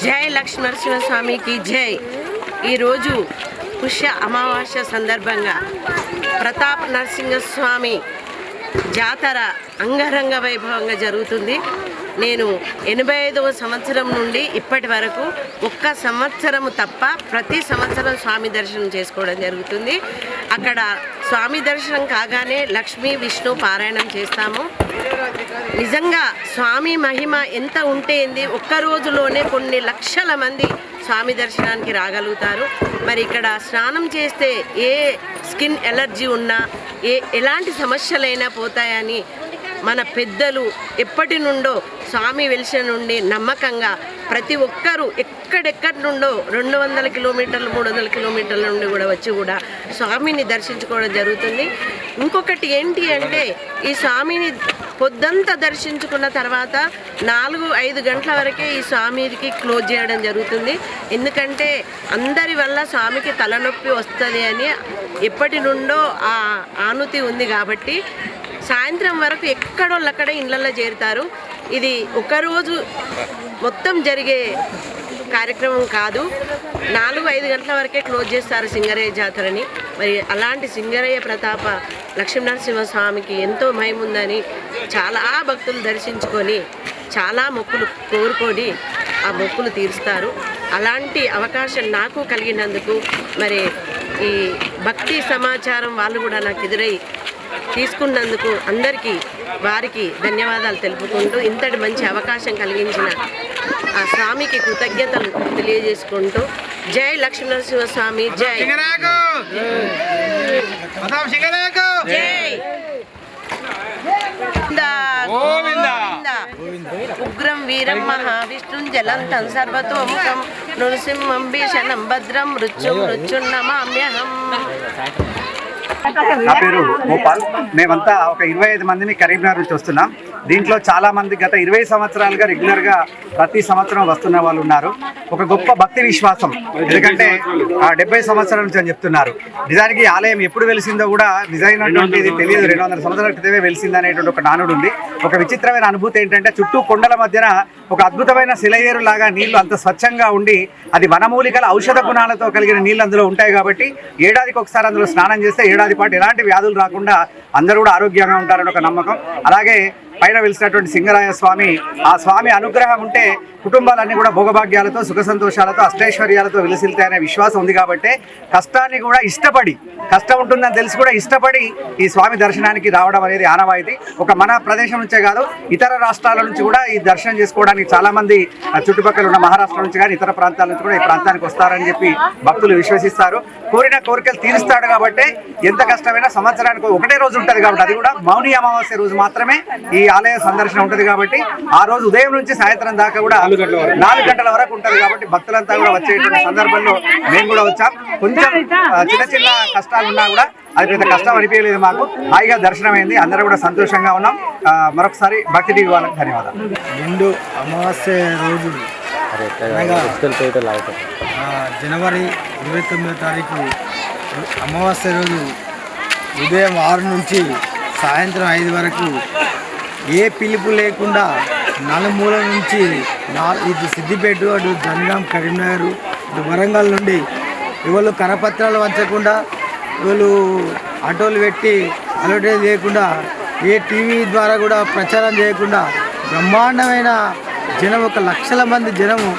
జై లక్ష్మీనరసింహ స్వామికి జై. ఈరోజు పుష్య అమావాస్య సందర్భంగా ప్రతాప్ నరసింహస్వామి జాతర అంగరంగ వైభవంగా జరుగుతుంది. నేను ఎనభై ఐదవ సంవత్సరం నుండి ఇప్పటి వరకు ఒక్క సంవత్సరము తప్ప ప్రతి సంవత్సరం స్వామి దర్శనం చేసుకోవడం జరుగుతుంది. అక్కడ స్వామి దర్శనం కాగానే లక్ష్మీ విష్ణు పారాయణం చేస్తాము. నిజంగా స్వామి మహిమ ఎంత ఉంటే ఏంది? ఒక్క రోజులోనే కొన్ని లక్షల మంది స్వామి దర్శనానికి రాగలుగుతారు. మరి ఇక్కడ స్నానం చేస్తే ఏ స్కిన్ ఎలర్జీ ఉన్నా ఏ ఎలాంటి సమస్యలైనా పోతాయని మన పెద్దలు ఎప్పటి నుండో స్వామి వెలిసిన నుండి నమ్మకంగా ప్రతి ఒక్కరూ ఎక్కడెక్కడి నుండో రెండు వందల కిలోమీటర్లు మూడు వందల కిలోమీటర్ల నుండి కూడా వచ్చి కూడా స్వామిని దర్శించుకోవడం జరుగుతుంది. ఇంకొకటి ఏంటి అంటే ఈ స్వామిని పొద్దంతా దర్శించుకున్న తర్వాత నాలుగు ఐదు గంటల వరకే ఈ స్వామికి క్లోజ్ చేయడం జరుగుతుంది. ఎందుకంటే అందరి వల్ల స్వామికి తలనొప్పి వస్తుంది అని ఎప్పటి నుండో ఆ ఆనుతి ఉంది కాబట్టి సాయంత్రం వరకు ఎక్కడోళ్ళక్కడ ఇళ్ళల్లో చేరుతారు. ఇది ఒకరోజు మొత్తం జరిగే కార్యక్రమం కాదు. నాలుగు ఐదు గంటల వరకే క్లోజ్ చేస్తారు సింగరయ్య జాతరని. మరి అలాంటి సింగరయ్య ప్రతాప లక్ష్మీనరసింహస్వామికి ఎంతో మహిమ చాలా భక్తులు దర్శించుకొని చాలా మొక్కులు కోరుకొని ఆ మొక్కులు తీరుస్తారు. అలాంటి అవకాశం నాకు కలిగినందుకు మరి ఈ భక్తి సమాచారం వాళ్ళు కూడా నాకు ఎదురై తీసుకున్నందుకు అందరికీ వారికి ధన్యవాదాలు తెలుపుకుంటూ ఇంతటి మంచి అవకాశం కలిగించిన ఆ స్వామికి కృతజ్ఞతలు తెలియజేసుకుంటూ జై లక్ష్మీనరసింహ స్వామి జై. ఉగ్రం వీరం మహావిష్ణుం జలంతం సర్వతోముఖం. నృసింహం భీషణం భద్రం మృత్యుం మృత్యున్నమామ్యహం. నా పేరు గోపాల్ మేమంతా ఒక ఇరవై ఐదు మందిని కరీంనగర్ నుంచి వస్తున్నాం. దీంట్లో చాలా మంది గత ఇరవై సంవత్సరాలుగా రెగ్యులర్గా ప్రతి సంవత్సరం వస్తున్న వాళ్ళు ఉన్నారు. ఒక గొప్ప భక్తి విశ్వాసం. ఎందుకంటే ఆ డెబ్బై సంవత్సరాల నుంచి అని చెప్తున్నారు. నిజానికి ఆలయం ఎప్పుడు వెలిసిందో కూడా నిజమైనటువంటి ఇది తెలియదు. రెండు వందల సంవత్సరాల క్రితమే వెలిసింది అనేటువంటి ఒక నానుడు ఉంది. ఒక విచిత్రమైన అనుభూతి ఏంటంటే చుట్టూ కొండల మధ్యన ఒక అద్భుతమైన శిలయేరు లాగా నీళ్ళు అంత స్వచ్ఛంగా ఉండి అది వనమూలికల ఔషధ గుణాలతో కలిగిన నీళ్ళు అందులో ఉంటాయి కాబట్టి ఏడాదికి ఒకసారి అందులో స్నానం చేస్తే ఏడాది పాటు ఎలాంటి వ్యాధులు రాకుండా అందరూ కూడా ఆరోగ్యంగా ఉంటారని ఒక నమ్మకం. అలాగే పైన వెలిసినటువంటి సింగరాయ స్వామి ఆ స్వామి అనుగ్రహం ఉంటే కుటుంబాలన్నీ కూడా భోగభాగ్యాలతో సుఖ సంతోషాలతో అష్టైశ్వర్యాలతో విలసిల్తాయనే విశ్వాసం ఉంది కాబట్టి కష్టాన్ని కూడా ఇష్టపడి కష్టం ఉంటుందని తెలిసి కూడా ఇష్టపడి ఈ స్వామి దర్శనానికి రావడం అనేది ఆనవాయితీ. ఒక మన ప్రదేశం నుంచే కాదు ఇతర రాష్ట్రాల నుంచి కూడా ఈ దర్శనం చేసుకోవడానికి చాలా మంది ఆ, చుట్టుపక్కల ఉన్న మహారాష్ట్ర నుంచి కానీ ఇతర ప్రాంతాల నుంచి కూడా ఈ ప్రాంతానికి వస్తారని చెప్పి భక్తులు విశ్వసిస్తారు. కోరిన కోరికలు తీరుస్తాడు కాబట్టి ఎంత కష్టమైనా సంవత్సరానికి ఒకటే రోజు ఉంటుంది కాబట్టి అది కూడా మౌని అమావాస్య రోజు మాత్రమే ఈ ఆలయ సందర్శన ఉంటుంది కాబట్టి ఆ రోజు ఉదయం నుంచి సాయంత్రం దాకా కూడా నాలుగు గంటల వరకు. ఉంటుంది కాబట్టి భక్తులంతా కూడా వచ్చేటువంటి సందర్భంలో మేము కూడా వచ్చాం. కొంచెం చిన్న చిన్న కష్టాలు ఉన్నా కూడా అది పెద్ద కష్టం అనిపించలేదు మాకు. హాయిగా దర్శనం అయింది అందరూ కూడా సంతోషంగా ఉన్నాం. మరొకసారి భక్తి టీవీ వాళ్ళకి ధన్యవాదాలు. నిండు అమావాస్య రోజు. జనవరి ఇరవై తొమ్మిదో తారీఖు అమావాస్య రోజు ఉదయం ఆరు నుంచి సాయంత్రం ఐదు వరకు ఏ పిలుపు లేకుండా నలుమూల నుంచి ఇటు సిద్దిపేట అటు జనగాం కరీంనగర్ ఇటు వరంగల్ నుండి ఎవరు కరపత్రాలు వంచకుండా వీళ్ళు ఆటోలు పెట్టి అలర్టైజ్ చేయకుండా ఏ టీవీ ద్వారా కూడా ప్రచారం చేయకుండా బ్రహ్మాండమైన జనం ఒక లక్షల మంది జనము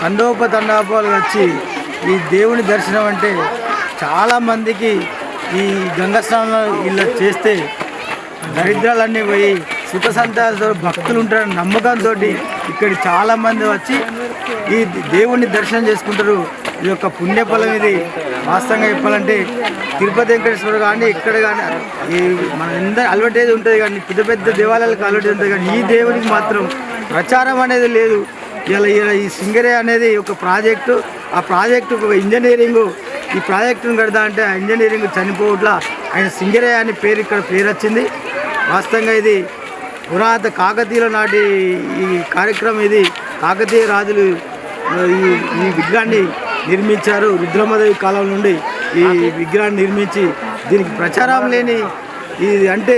తండోపతండాపాలు వచ్చి ఈ దేవుని దర్శనం అంటే చాలామందికి ఈ గంగా స్నానం ఇలా చేస్తే దరిద్రాలన్నీ పోయి సుఖ సంతాస భక్తులు ఉంటారని నమ్మకంతో ఇక్కడ చాలా మంది వచ్చి ఈ దేవుణ్ణి దర్శనం చేసుకుంటారు. ఈ యొక్క పుణ్యఫలం ఇది. వాస్తవంగా చెప్పాలంటే తిరుపతి వెంకటేశ్వర కానీ ఇక్కడ కానీ ఈ మన ఎంత అలవాటేది ఉంటుంది కానీ పెద్ద పెద్ద దేవాలయాలకు అలవాటు ఉంటుంది కానీ ఈ దేవునికి మాత్రం ప్రచారం అనేది లేదు. ఇలా ఇలా ఈ సింగరే అనేది ఒక ప్రాజెక్టు. ఆ ప్రాజెక్టు ఒక ఇంజనీరింగ్. ఈ ప్రాజెక్టును కడదా అంటే ఆ ఇంజనీరింగ్ చనిపోవట్లా ఆయన సింగరే అని పేరు ఇక్కడ పేరు వచ్చింది వాస్తవంగా ఇది పురాత కాకతీయుల నాటి ఈ కార్యక్రమం ఇది. కాకతీయ రాజులు ఈ ఈ విగ్రహాన్ని నిర్మించారు రుద్రమదేవి కాలం నుండి. ఈ విగ్రహాన్ని నిర్మించి దీనికి ప్రచారం లేని ఇది అంటే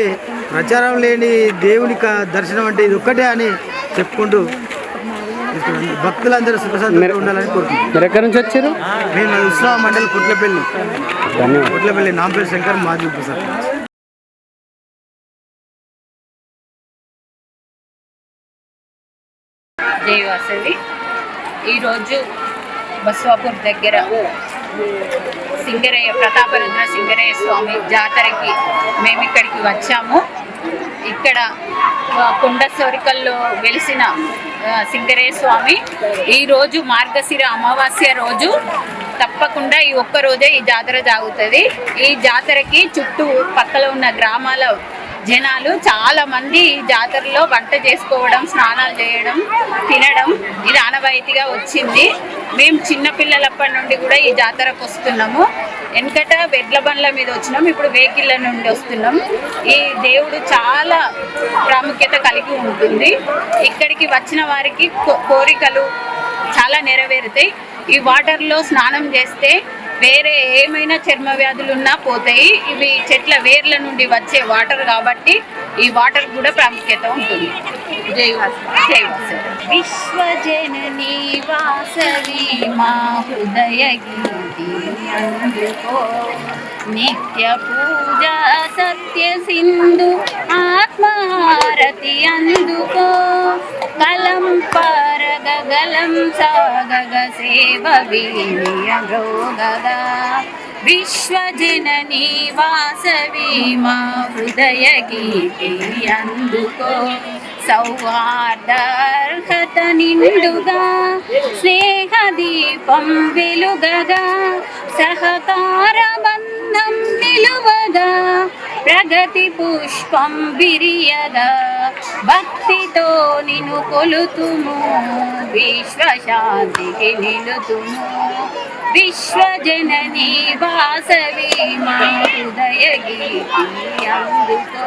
ప్రచారం లేని దేవుని క- దర్శనం అంటే ఇది ఒక్కటే అని చెప్పుకుంటూ. భక్తులందరూ సుఖశాంతిగా ఉండాలని కోరుకుంటున్నాను మీరు ఎక్కడి నుంచి వచ్చారు? నేను ఉత్సవ మండలి పుట్లపల్లి ధన్యవాదాలు. పుట్లపల్లి నాంపేరు శంకర్ మాజీ ఉప సర్పంచ్ ఈరోజు బస్వాపూర్ దగ్గర సింగరయ్య ప్రతాపరుద్ర సింగరయ్య స్వామి జాతరకి మేము ఇక్కడికి వచ్చాము. ఇక్కడ కొండ సోరికల్లో వెలిసిన సింగరయ్య స్వామి ఈరోజు మార్గశిర అమావాస్య రోజు తప్పకుండా ఈ ఒక్క రోజే ఈ జాతర జాగుతుంది ఈ జాతరకి చుట్టూ పక్కల ఉన్న గ్రామాల జనాలు చాలా మంది ఈ జాతరలో వంట చేసుకోవడం స్నానాలు చేయడం తినడం ఇది ఆనవాయితీగా వచ్చింది. మేము చిన్నపిల్లలప్పటి నుండి కూడా ఈ జాతరకు వస్తున్నాము. వెనకట వెడ్ల బండ్ల మీద వచ్చినాం ఇప్పుడు వెహికల్ల నుండి వస్తున్నాం ఈ దేవుడు చాలా ప్రాముఖ్యత కలిగి ఉంటుంది. ఇక్కడికి వచ్చిన వారికి కో- కోరికలు చాలా నెరవేరుతాయి. ఈ వాటర్లో స్నానం చేస్తే వేరే ఏమైనా చర్మ వ్యాధులు ఉన్నా పోతాయి. ఇవి చెట్ల వేర్ల నుండి వచ్చే వాటర్ కాబట్టి ఈ వాటర్ కూడా ప్రాముఖ్యత ఉంటుంది. జై విశ్వజననీ వాసవి మా హృదయ గీతి అందుకో నిత్య పూజ సత్య సింధు ఆత్మారతి అందుకో. కలం పరగ గలం సాగగ సేవ వీర్యగౌగగా విశ్వజననీ వాసవి మా హృదయ గీతి అందుకో. సౌహార్దార్హత నిండుగా స్నేహ దీపం వెలుగగా సహకారమ బంధం నిలువగా ప్రగతి పుష్పం విరియగా భక్తితో నిన్ను కొలుతుము విశ్వశాంతికి నిలుతుము విశ్వజననీ వాసవి మా హృదయ గీతి అందుకో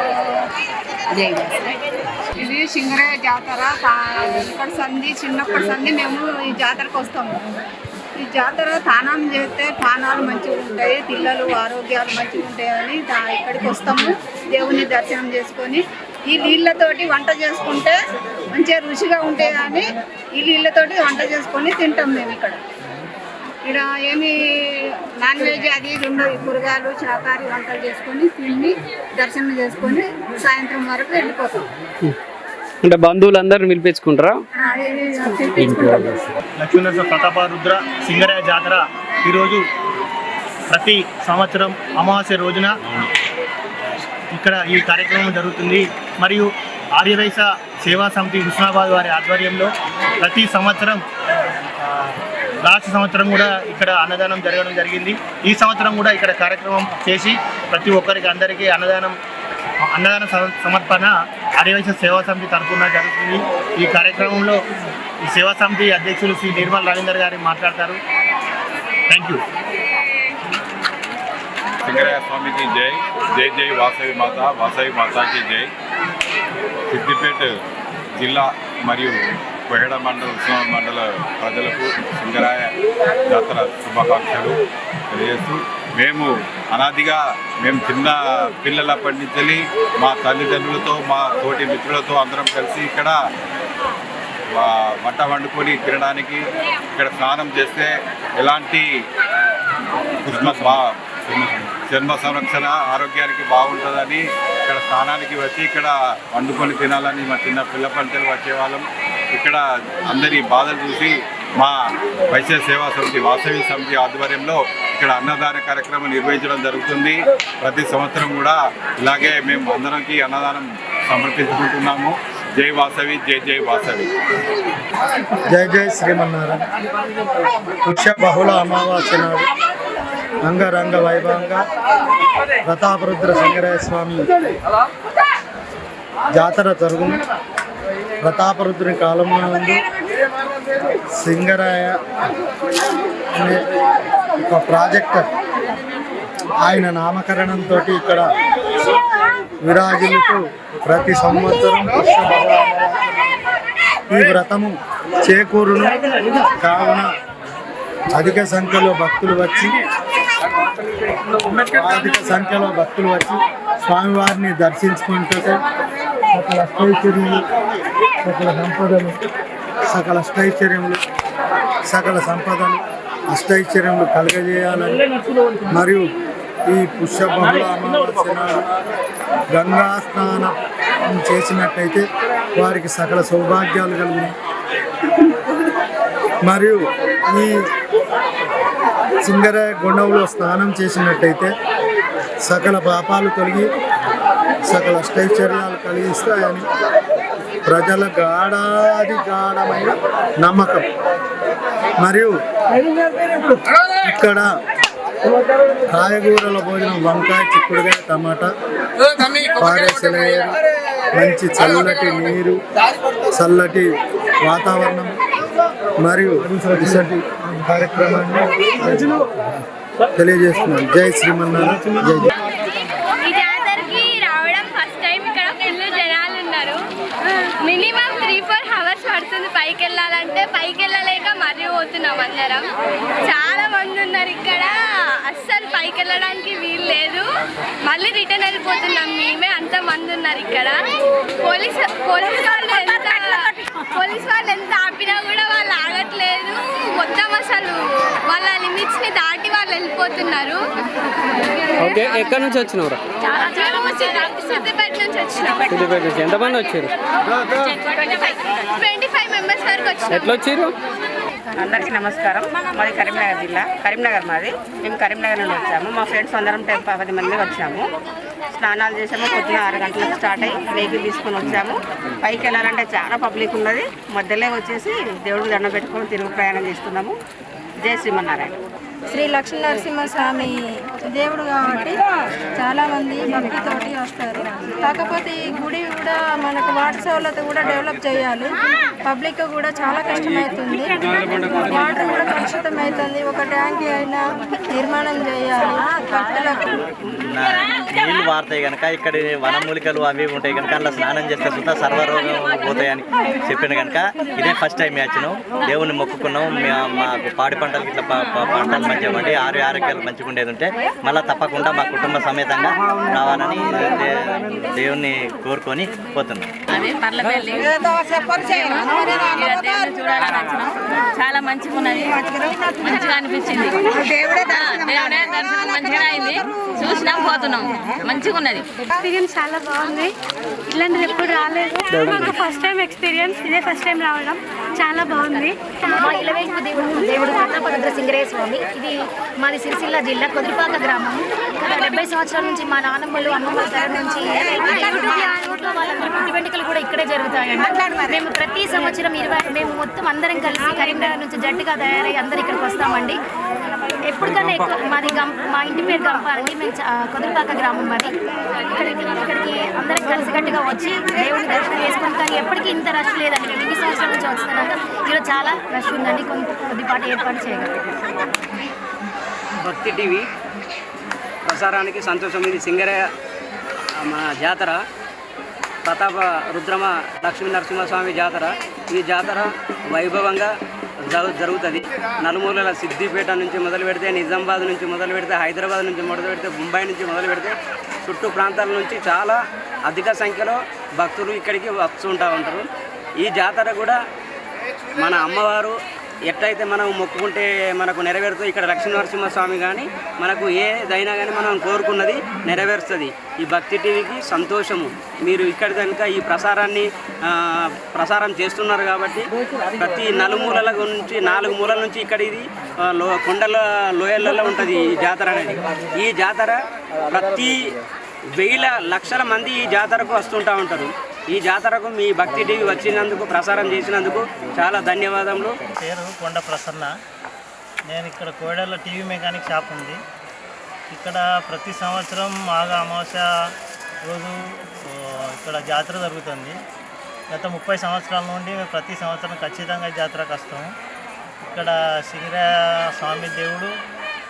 జై వాసవి. ఇది సింగరయ్య జాతర తా- ఇప్పటి సంధి చిన్నప్పటి సంధి మేము ఈ జాతరకు వస్తాము ఈ జాతర స్నానం చేస్తే పానాలు మంచిగా ఉంటాయి పిల్లలు ఆరోగ్యాలు మంచిగా ఉంటాయని ఇక్కడికి వస్తాము దేవుని దర్శనం చేసుకొని. ఈ నీళ్ళతోటి వంట చేసుకుంటే మంచిగా రుచిగా ఉంటాయని ఈ నీళ్ళతోటి వంట చేసుకొని తింటాం మేము ఇక్కడ. ఇక్కడ ఏమి నాన్ వెజ్ అది రెండు ఈ కూరగాయలు శాకాహారి వంటలు చేసుకొని తిని దర్శనం చేసుకొని సాయంత్రం వరకు వెళ్ళిపోతాం. అంటే బంధువులందరూ పిలిపించుకుంటారా? ఆ, ఇది లక్ష్మీనరసింహ సింగరాయ జాతర ఈరోజు ప్రతి సంవత్సరం అమావాస్య రోజున ఇక్కడ ఈ కార్యక్రమం జరుగుతుంది. మరియు ఆర్యవైశ్య సేవా సమితి హుస్నాబాద్ వారి ఆధ్వర్యంలో ప్రతి సంవత్సరం లాస్ట్ సంవత్సరం కూడా ఇక్కడ అన్నదానం జరగడం జరిగింది. ఈ సంవత్సరం కూడా ఇక్కడ కార్యక్రమం చేసి ప్రతి ఒక్కరికి అందరికీ అన్నదానం అన్నదాన సమ- సమర్పణ ఆర్యవైశ్య సేవా సమితి తరఫున జరుగుతుంది. ఈ కార్యక్రమంలో ఈ సేవా సమితి అధ్యక్షులు శ్రీ నిర్మల్ రవీందర్ గారు మాట్లాడతారు. థ్యాంక్ యూ సింగరాయ స్వామికి జై. జై జై వాసవి మాత వాసవి మాతాకి జై. సిద్దిపేట జిల్లా మరియు కొహెడ మండల ఉత్సవ మండల ప్రజలకు సింగరాయ జాతర శుభాకాంక్షలు తెలియజేస్తూ మేము అనాదిగా మేము చిన్న పిల్లలప్పటి నుంచి మా తల్లిదండ్రులతో మా తోటి మిత్రులతో అందరం కలిసి ఇక్కడ వంట వండుకొని తినడానికి ఇక్కడ స్నానం చేస్తే ఎలాంటి కృష్ణ బా- సంరక్షణ ఆరోగ్యానికి బాగుంటుందని ఇక్కడ స్నానానికి వచ్చి ఇక్కడ వండుకొని తినాలని మా చిన్న పిల్ల పంటలు వచ్చేవాళ్ళం. ఇక్కడ అందరి బాధలు చూసి మా వైశ్య సేవా సమితి వాసవి సమితి ఆధ్వర్యంలో ఇక్కడ అన్నదాన కార్యక్రమం నిర్వహించడం జరుగుతుంది. ప్రతి సంవత్సరం కూడా ఇలాగే మేము అందరికి అన్నదానం సమర్పించుకుంటున్నాము. జై వాసవి జై జై వాసవి. జై జై శ్రీమన్నారాయణ. పుష్య బహుళ అమావాస్య నాడు అంగరంగ వైభవంగా ప్రతాపరుద్ర శంకరయ్య స్వామి జాతర జరుగును. ప్రతాపరుద్రుని కాలంలో ఉంది సింగరాయ అనే ఒక ప్రాజెక్టర్. ఆయన నామకరణంతో ఇక్కడ విరాజులకు ప్రతి సంవత్సరం ఈ వ్రతము చేకూరును. కావున అధిక సంఖ్యలో భక్తులు వచ్చి అధిక సంఖ్యలో భక్తులు వచ్చి స్వామివారిని దర్శించుకుంటే సకల ఐశ్వర్యులు సకల సంపదలు సకల అష్టైశ్వర్యములు సకల సంపదలు అష్టైశ్వర్యములు కలుగజేయాలని మరియు ఈ పుష్య బహుళ అమావాస్య నాడు గంగా స్నానం చేసినట్టయితే వారికి సకల సౌభాగ్యాలు కలిగినాయి మరియు ఈ సింగర గుండంలో స్నానం చేసినట్టయితే సకల పాపాలు తొలగి సకల అష్టైశ్వర్యాలు కలిగిస్తాయని ప్రజల గాఢాది గాఢమైన నమ్మకం. మరియు ఇక్కడ కాయగూరల భోజనం వంకాయ చిక్కుడుకాయ టమాటా పారేసలేరు మంచి చల్లటి నీరు చల్లటి వాతావరణం మరియు కార్యక్రమాన్ని తెలియజేస్తున్నాను. జై శ్రీమన్నారాయణ. జై జై ఈ జాతరకి రావడం ఫస్ట్ టైం ఇక్కడ ఫుల్ జనాలు ఉన్నారు మినిమం త్రీ ఫోర్ అవర్స్ పడుతుంది పైకి వెళ్ళాలంటే పైకి వెళ్ళలేక మరీ పోతున్నాం అందరం. చాలా మంది ఉన్నారు ఇక్కడ. అస్సలు పైకి వెళ్ళడానికి వీలు లేదు. మళ్ళీ రిటర్న్ వెళ్ళిపోతున్నాం మేమే అంత మంది ఉన్నారు ఇక్కడ. పోలీస్ పోలీస్ వాళ్ళు ఎంత పోలీస్ వాళ్ళు ఎంత ఆపినా కూడా వాళ్ళు ఆగట్లేదు. మొత్తం అసలు వాళ్ళ లిమిట్స్ని దాటి వాళ్ళు వెళ్ళిపోతున్నారు. ఓకే ఎక్కడి నుంచి వచ్చినవరా? సిద్ది- సిద్దిపేట నుంచి వచ్చినాం. సిద్దిపేట నుంచి. ఎంతమంది వచ్చారు? ట్వంటీ ఫైవ్ మెంబర్స్ వరకు వచ్చినాం. ఎట్లా వచ్చారు అందరికీ నమస్కారం. మాది కరీంనగర్ జిల్లా. కరీంనగర్ మాది. మేము కరీంనగర్ నుండి వచ్చాము. మా ఫ్రెండ్స్ అందరం టెన్ పది మంది వచ్చాము. స్నానాలు చేసాము పొద్దున ఆరు గంటలకు స్టార్ట్ అయ్యి వెహికల్ తీసుకొని వచ్చాము. పైకి వెళ్ళాలంటే చాలా పబ్లిక్ ఉన్నది. మధ్యలో వచ్చేసి దేవుడికి దండం పెట్టుకొని తిరుగు ప్రయాణం చేస్తున్నాము. జై శ్రీమన్నారాయణ. శ్రీ లక్ష్మీ నరసింహస్వామి దేవుడు కాబట్టి చాలా మంది భక్తితోటి వస్తారు. కాకపోతే ఈ గుడి కూడా మనకు వాటర్ సౌలత కూడా డెవలప్ చేయాలి. పబ్లిక్ కూడా చాలా కష్టమవుతుంది. వాటర్ కూడా కలుషితం అవుతుంది ఒక ట్యాంక్ అయినా నిర్మాణం చేయాలి. భక్తులకు నీళ్ళు మారుతాయి కనుక ఇక్కడ వనమూలికలు అవి ఉంటాయి కనుక అలా స్నానం చేస్తే సుత సర్వరోగం పోతాయని చెప్పిన కనుక ఇదే ఫస్ట్ టైం మ్యాచ్ను దేవుణ్ణి మొక్కుకున్నాం మా- మాకు పాడి పంటలకి ఇట్లా పంటలు మంచిగా పండి ఆరు ఆరోగ్యాలు మంచిగా ఉండేది ఉంటే మళ్ళీ తప్పకుండా మా కుటుంబ సమేతంగా రావాలని దేవుణ్ణి కోరుకొని పోతున్నాం. చాలా మంచిగా ఉన్నది. మంచిగా అనిపించింది. దేవుడే దర్శనం మంచిగా అయింది. చూసినాం పోతున్నాం. మంచిగా ఉన్నది. ఎక్స్పీరియన్స్ చాలా బాగుంది. ఇట్లాంటిది ఎప్పుడు రాలేదు. మాకు ఫస్ట్ టైం ఎక్స్పీరియన్స్ ఇదే ఫస్ట్ టైం రావడం. చాలా బాగుంది. మా ఇలవేంపు దేవుడు దేవుడు ప్రతాపరుద్ర సింగరేయ స్వామి. ఇది మాది సిరిసిల్ల జిల్లా కొదిరిపాక గ్రామం. డెబ్బై సంవత్సరాల నుంచి మా నాన్నమ్మలు అమ్మమ్మల తరం నుంచి ఊర్లో వాళ్ళందరూ పుట్టి వెంటుకలు కూడా ఇక్కడే జరుగుతాయండి. మేము ప్రతి సంవత్సరం ఇరవై మేము మొత్తం అందరం కలిసి కరీంనగర్ నుంచి జట్టుగా తయారై అందరు ఇక్కడికి వస్తామండి. ఎప్పటికన్నా ఎక్కువ మాది గం మా ఇంటి పేరు గంప అండి మేము కుదురుపాక గ్రామం మాది. ఇక్కడికి ఇక్కడికి అందరం కలిసికట్టుగా వచ్చి దేవుని దర్శనం చేసుకుని కానీ ఎప్పటికీ ఇంత రష్ లేదండి. మేము ఇన్ని సంవత్సరాల నుంచి వస్తున్నాక ఈరోజు చాలా రష్ ఉందండి. కొంత కొద్దిపాటి ఏర్పాటు చేయగలం. భక్తి టీవీ ప్రసారానికి సంతోషం ఇది సింగరే మా జాతర ప్రతాప రుద్రమ లక్ష్మీ నరసింహస్వామి జాతర. ఈ జాతర వైభవంగా జరుగుతుంది. నలుమూలల సిద్దిపేట నుంచి మొదలు పెడితే నిజామాబాద్ నుంచి మొదలు పెడితే హైదరాబాద్ నుంచి మొదలు పెడితే ముంబై నుంచి మొదలు పెడితే చుట్టూ ప్రాంతాల నుంచి చాలా అధిక సంఖ్యలో భక్తులు ఇక్కడికి వస్తుంటూ ఉంటారు. ఈ జాతర కూడా మన అమ్మవారు ఎట్లయితే మనం మొక్కుకుంటే మనకు నెరవేరుతుంది ఇక్కడ లక్ష్మీ నరసింహస్వామి కానీ మనకు ఏదైనా కానీ మనం కోరుకున్నది నెరవేరుస్తుంది. ఈ భక్తి టీవీకి సంతోషము. మీరు ఇక్కడ కనుక ఈ ప్రసారాన్ని ప్రసారం చేస్తున్నారు కాబట్టి ప్రతి నలుమూలల నుంచి నాలుగు మూలల నుంచి ఇక్కడ ఇది లో కొండల లోయలలో ఉంటుంది ఈ జాతర అనేది. ఈ జాతర ప్రతి వేల లక్షల మంది ఈ జాతరకు వస్తుంటా ఉంటారు. ఈ జాతరకు మీ భక్తి టీవీ వచ్చినందుకు ప్రసారం చేసినందుకు చాలా ధన్యవాదములు. పేరు కొండ ప్రసన్న. నేను ఇక్కడ కోడెల టీవీ మెకానిక్ షాప్ ఉంది. ఇక్కడ ప్రతి సంవత్సరం మాఘ అమావాస్య రోజు ఇక్కడ జాతర జరుగుతుంది. గత ముప్పై సంవత్సరాల నుండి మేము ప్రతి సంవత్సరం ఖచ్చితంగా జాతరకు వస్తాము ఇక్కడ సింగర స్వామి దేవుడు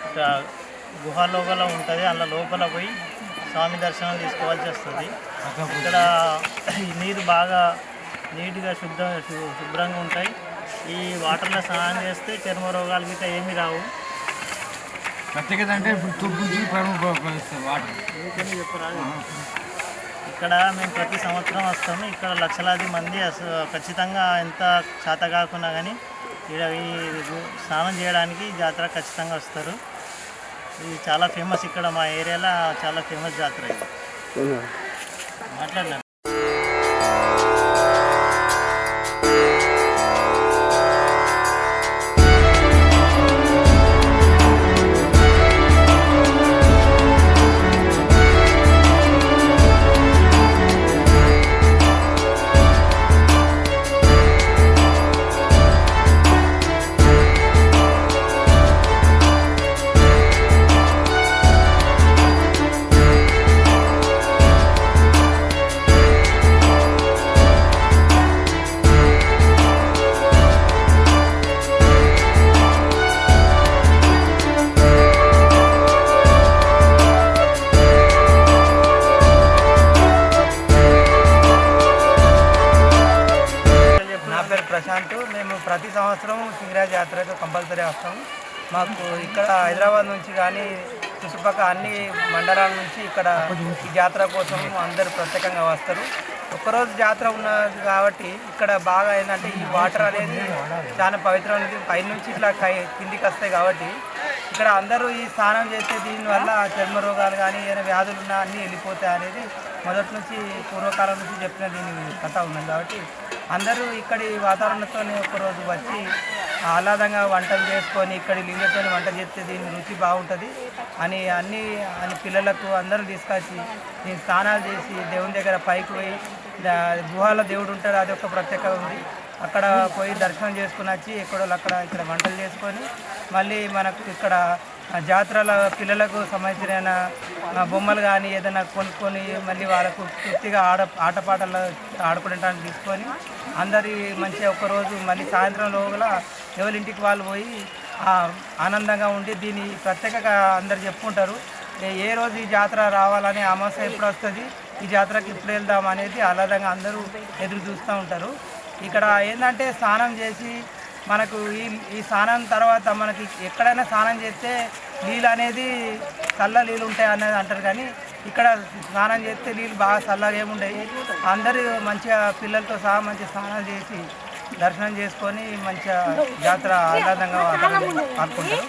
ఇక్కడ గుహ లోపల ఉంటుంది అందులో లోపల పోయి స్వామి దర్శనం తీసుకోవాల్సి వస్తుంది. ఇక్కడ నీరు బాగా నీట్గా శుద్ధ శుభ్రంగా ఉంటాయి. ఈ వాటర్లో స్నానం చేస్తే చర్మ రోగాలు గిట్ట ఏమీ రావు. ప్రత్యేకత అంటే తుబ్బుజీ వాటర్. ఇక్కడ మేము ప్రతి సంవత్సరం వస్తాము. ఇక్కడ లక్షలాది మంది అసలు ఖచ్చితంగా ఎంత చేత కాకున్నా కానీ ఇక్కడ ఈ స్నానం చేయడానికి జాతర ఖచ్చితంగా వస్తారు. ఇది చాలా ఫేమస్ ఇక్కడ మా ఏరియాలో చాలా ఫేమస్ జాతర ఇది. మాట్లాడినా కానీ చుట్టుపక్కల అన్ని మండలాల నుంచి ఇక్కడ ఈ జాతర కోసం అందరూ ప్రత్యేకంగా వస్తారు. ఒక్కరోజు జాతర ఉన్నది కాబట్టి ఇక్కడ బాగా ఏంటంటే ఈ వాటర్ అనేది చాలా పవిత్రమైనది పైనుంచి ఇట్లా కై కిందికి వస్తాయి కాబట్టి ఇక్కడ అందరూ ఈ స్నానం చేస్తే దీనివల్ల చర్మ రోగాలు కానీ ఏదైనా వ్యాధులు ఉన్నా అన్నీ వెళ్ళిపోతాయి అనేది మొదటి నుంచి పూర్వకాలం నుంచి చెప్పిన దీని కథ ఉన్నది కాబట్టి అందరూ ఇక్కడి వాతావరణంతోనే ఒకరోజు వచ్చి ఆహ్లాదంగా వంటలు చేసుకొని ఇక్కడ లింగతో వంట చేస్తే దీని రుచి బాగుంటుంది అని అన్ని అని పిల్లలకు అందరూ తీసుకొచ్చి దీని స్నానాలు చేసి దేవుని దగ్గర పైకి పోయి గుహాల దేవుడు ఉంటాడు అది ఒక ప్రత్యేకత ఉంది. అక్కడ పోయి దర్శనం చేసుకుని వచ్చి ఎక్కడో అక్కడ ఇక్కడ వంటలు చేసుకొని మళ్ళీ మనకు ఇక్కడ జాతరల పిల్లలకు సంబంధించిన బొమ్మలు కానీ ఏదైనా కొనుక్కొని మళ్ళీ వాళ్ళకు తృప్తిగా ఆడ ఆటపాటలు ఆడుకునేటానికి తీసుకొని అందరి మంచిగా ఒకరోజు మళ్ళీ సాయంత్రం లోపల ఎవరింటికి వాళ్ళు పోయి ఆనందంగా ఉండి దీన్ని ప్రత్యేకంగా అందరు చెప్పుకుంటారు. ఏ- రోజు ఈ జాతర రావాలని అమాస్య ఎప్పుడు వస్తుంది ఈ జాతరకి ఇప్పుడు వెళ్దాం అనేది ఆహ్లాదంగా అందరూ ఎదురు చూస్తూ ఉంటారు. ఇక్కడ ఏంటంటే స్నానం చేసి మనకు ఈ ఈ స్నానం తర్వాత మనకి ఎక్కడైనా స్నానం చేస్తే నీళ్ళు అనేది చల్ల నీళ్ళు ఉంటాయి అనేది అంటారు కానీ ఇక్కడ స్నానం చేస్తే నీళ్ళు బాగా చల్లగా ఏముండయి. అందరూ మంచిగా పిల్లలతో సహా మంచిగా స్నానం చేసి దర్శనం చేసుకొని మంచిగా జాతర ఆహ్లాదంగా వాతావరణం